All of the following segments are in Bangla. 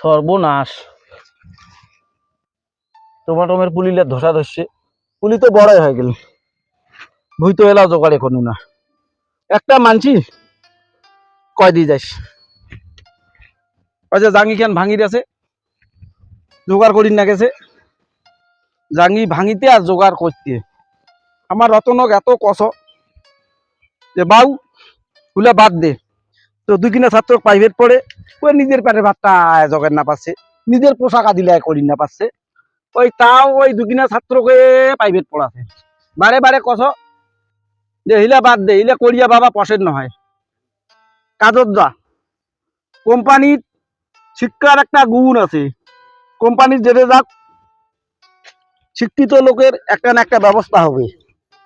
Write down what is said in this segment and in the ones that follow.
সর্বনাশ। টমাটমের পুলিলে ধসা ধরছে পুলি তো বড়ই হয়ে গেল। ভুই তো এলাও জোগাড় এখনও না। একটা মানছি, কয় দিয়ে যাইস? ওই যে জাঙ্গি খান ভাঙির আছে? জোগাড় করি না গেছে। জাঙ্গি ভাঙিতে আর জোগাড় করতে। আমার রতনক এত কষ যে বাউ গুলা বাদ দে। তো দুই কিনা ছাত্র প্রাইভেট পড়ে, ওই নিজের পেটের ভাতটা জোগাড় না পাচ্ছে, নিজের পোশাক আদিলে করি না পাচ্ছে। ওই তাও ওই দুকিনা ছাত্রকে প্রাইভেট পড়াছে। বারে বারে কষ যে হিলা বাদ দে, হিলা করিয়া বাবা পছন্দ নহয় কাজত যা। কোম্পানির শিক্ষার একটা গুণ আছে। কোম্পানির যেতে যাক, শিক্ষিত লোকের একটা না একটা ব্যবস্থা হবে।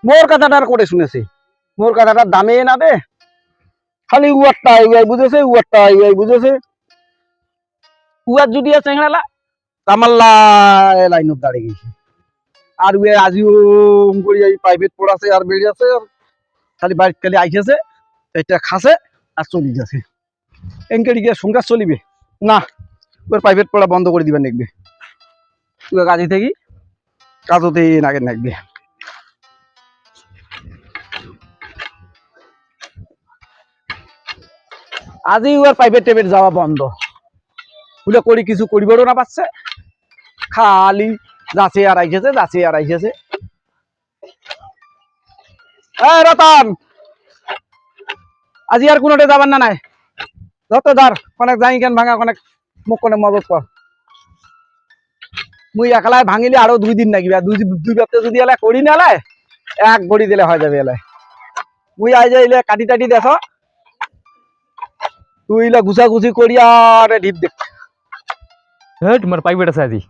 মোর কথাটার করে শুনেছে। মোর কথাটার দামে না দে। খালি উয়ারটা উয়াই বুঝেছে উয়ারটা উয়াই বুঝেছে। উয়ার যদি আছে চেংড়ালা কামাল্লা লাইনত দাঁড়িয়ে গেছে। আর উয়ে আজিও করি এই প্রাইভেট পড়াছে আর বেরিয়ে আছে আর খালি বাড়িতে খালি আইসেছে এটা খাসে আর চলি যাচ্ছে। এনকে গিয়ে সংসার চলিবে? না ওর প্রাইভেট পড়া বন্ধ করে দিবেন দেখবে কাজে থেকে? কাজতে নাগে নাকবে। আজি ওর প্রাইভেট টেবেট যাওয়া বন্ধ। বলে করি, কিছু করিবারও না পাচ্ছে। খালি যাচ্ছে আর আইসেছে, যাচ্ছে আর আইসেছে। রতন! আজি আর কোনোটে যাবার না নাই? যত ধর অনেক যাই কেন ভাঙা অনেক মোক কোনে মদত কর। মুই একলাই ভাঙিলে আরও দুই দিন নাকি দুই দুই ব্যক্তি যদি এলাই করি নেলাই এক বড়ি দিলে হয়ে যাবে এলাই মুই আই যাই এলে কাটি টাটি দেখ করি আর ঢিপ দেখ হ্যাঁ তোমার প্রাইভেট আছে আজি।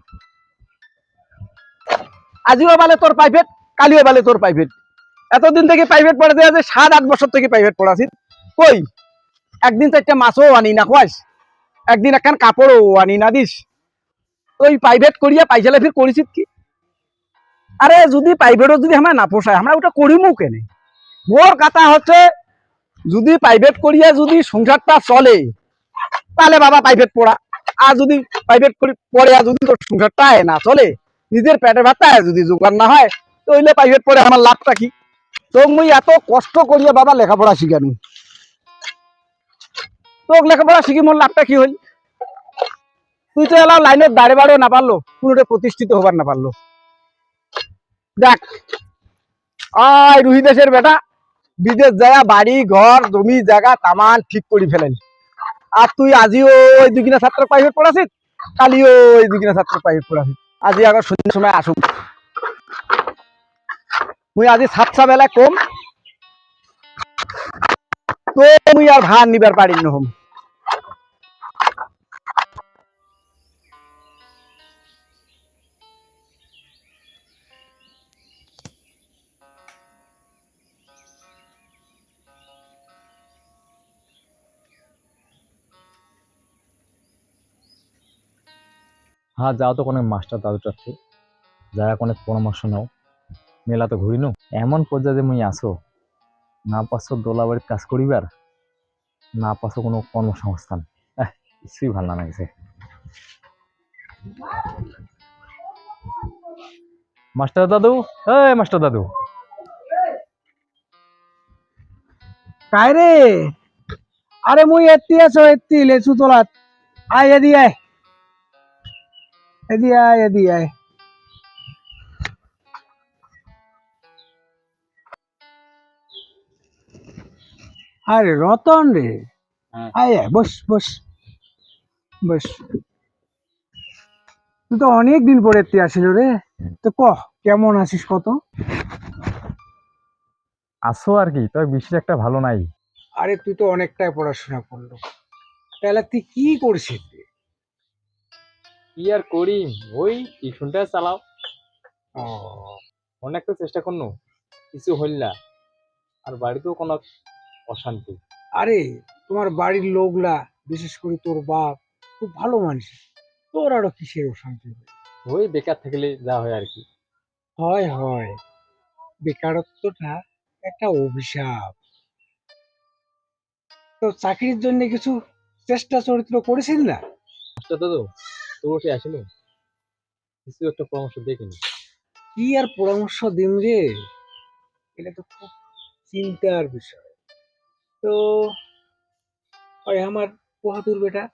আজিও বালে তোর প্রাইভেট কালিও বালে তোর প্রাইভেট এতদিন থেকে প্রাইভেট পড়াতে আছে সাত আট বছর থেকে প্রাইভেট পড়াছি কই একদিন তো একটা মাছও আনি না খোয়াস একদিন একখান কাপড়ও আনি না দিস ওই প্রাইভেট করিয়া পাইসালে ফির করিছিস কি? আরে যদি প্রাইভেটও যদি আমার না পোষায় আমরা ওটা করিমও কেনে? মোর কথা হচ্ছে যদি প্রাইভেট করিয়া যদি সংসারটা চলে, তাহলে বাবা প্রাইভেট পড়া। আর যদি প্রাইভেট পড়ে আর যদি তোর সংসারটা না চলে, নিজের পেটের ভাতটা যদি জোগাড় না হয় তো হইলে প্রাইভেট পড়ে আমার লাভটা কি? তো মুই এত কষ্ট করিয়া বাবা লেখাপড়া শিখানি। তোক লেখাপড়া শিখি মোর লাভটা কি হইল? তুই তো এলাও লাইনের দাঁড়ে বাড়েও না পারল কোনোটা প্রতিষ্ঠিত হবার না পারল। দেখ আয় রুহি দেশের বেটা। বিদেশ যায় বাড়ি, ঘর, জমি, জায়গা তামান ঠিক করে ফেলেন আর তুই আজিও ওই দুগিনা ছাত্র প্রাইভেট পড়াছিস? কালিও ওই দুগিনা ছাত্র প্রাইভেট পড়াছিস। আজি আবার সন্ধ্যার সময় আসুক। মুই আজি সাতটা বেলা কম। তো মুই আর ভার নিবার পারি নহম হ্যাঁ যাও তো কোনো মাস্টার দাদু চাচ্ছে যারা কোনো পরামর্শ নাও। মেলা তো ঘুরিনো। এমন পর্যায়ে মুই আসো, না পাচ্ছ দোলাবাড়ির কাজ করিবার, না পাশো কোনো কর্মসংস্থান। কিছুই ভালো না লাগছে মাস্টার দাদু? এই মাস্টার দাদু। কায় আরে মুই এত্তি আছো, এত্তি লেচু তোলাত। আয় এদি আয়। এদি আয় এদি আয়। আরে রতন রে। হ্যাঁ। আয় বস বস। বস। তুই তো অনেক দিন পরে তুই আসিল রে। তো ক কেমন আছিস কত? আসো আর কি তোর বিশেষ একটা ভালো নাই। আরে তুই তো অনেকটাই পড়াশোনা করল তাহলে তুই কি করছিস? কি আর করি? ওই টিউশনটা চালাও। অনেক তো চেষ্টা করনো কিছু হইল না। আর বাড়িতেও কোনো অশান্তি। আরে তোমার বাড়ির লোকলা বিশেষ করে তোর বাপ খুব ভালো মানুষ। তোর আরও কিসের অশান্তি? ওই বেকার থাকলে যা হয় আর কি। হয় হয়। বেকারত্বটা একটা অভিশাপ। তো চাকরির জন্য কিছু চেষ্টা চরিত্র করেছিল না? দাদু ওটি আসেনি? কিছু একটা পরামর্শ দেখিনি কি আর পরামর্শ দিন রে? এটা তো খুব চিন্তার বিষয়। তো, ওই আমার পোহাতুর বেটা,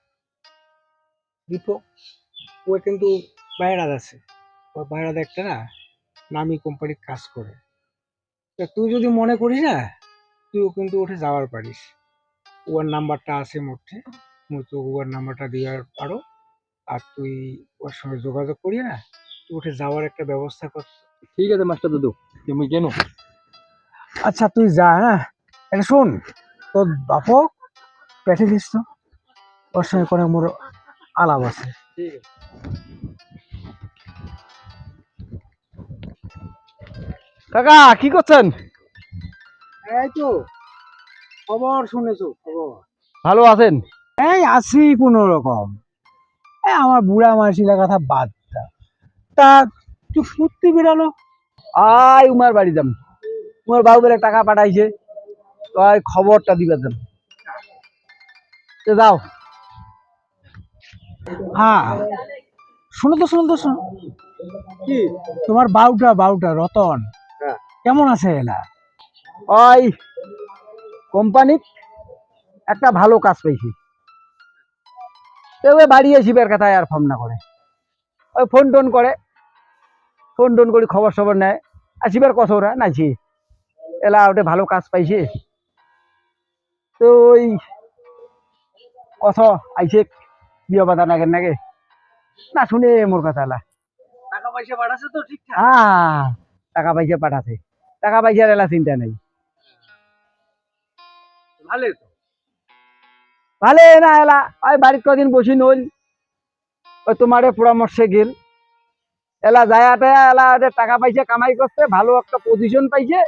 দীপক ও কিন্তু বাইরাত আছে। ওর বাইরাত একটা না নামি কোম্পানির কাজ করে। তা তুই যদি মনে করিস না, তুইও কিন্তু ওঠে যাওয়ার পারিস। ওর নাম্বারটা আছে মধ্যে মুই তো ওর নাম্বারটা দেওয়ার পারো। আর তুই ওর সঙ্গে যোগাযোগ করি না তুই উঠে যাওয়ার একটা ব্যবস্থা কর। ঠিক আছে মাস্টার দাদু। তুমি কেন আচ্ছা তুই যা হ্যাঁ? এটা শোন তোর বাপক পেটে দিস তো ওর সঙ্গে কোনো মোর আলাপ আছে। ঠিক আছে। কাকা কি করছেন? এই তো খবর শুনেছো খবর? ভালো আছেন? এই আছি কোনো রকম। আমার বুড়া মাসিলা কথা বাদ দা। তা তুই সত্যি বেরালো? আয় উমার বাড়ি যাম। উমার বাবু বেড়ে টাকা পাঠাইছে। তো আয় খবরটা দিবে যাম তো যাও। হ্যাঁ। শুনো তো শুনো তো শোনো। কি? তোমার বাউটা বাউটা রতন। হ্যাঁ। কেমন আছে এলা? ওই কোম্পানির একটা ভালো কাজ পেয়েছি তো বাড়ি আসিবার কথায় আর ফোন না করে। ওই ফোন টোন করে ফোন টোন করে খবর সবর নেয়। আসিবার কথা ওরা নাইছি। এলা ওটা ভালো কাজ পাইছে। তো ওই কথা আইছে বিয়ে বাধা নাগে নাগে। না শুনে মোর কথা এলা। টাকা পয়সা পাঠাচ্ছে তো ঠিকঠাক? হ্যাঁ টাকা পয়সা পাঠাছে। টাকা পয়সার এলা চিন্তা নেই। ভালো তো। ভালে না এলা ওই বাড়ির কদিন বসি নইল। ওই তোমারে পরামর্শে গেল। এলা যায়াতে এলা ওদের টাকা পাইছে কামাই করছে, ভালো একটা পজিশন পাইছে।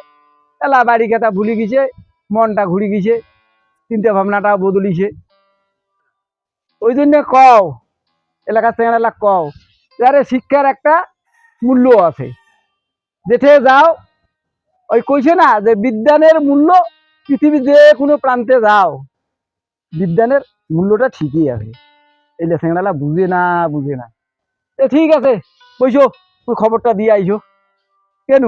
এলা বাড়ি কথা ভুলে গেছে, মনটা ঘুরে গেছে, চিন্তা ভাবনাটা বদলিছে। ওই জন্য কও এলাকার এলা কও যারে শিক্ষার একটা মূল্য আছে। যেতে যাও, ওই কইছে না যে বিজ্ঞানের মূল্য পৃথিবীর যে কোনো প্রান্তে যাও। বিজ্ঞানের মূল্যটা ঠিকই আছে। এই লেসেংড়ালা বুঝে না বুঝে না। এ ঠিক আছে বইছো তুই খবরটা দিয়ে আইছো কেন?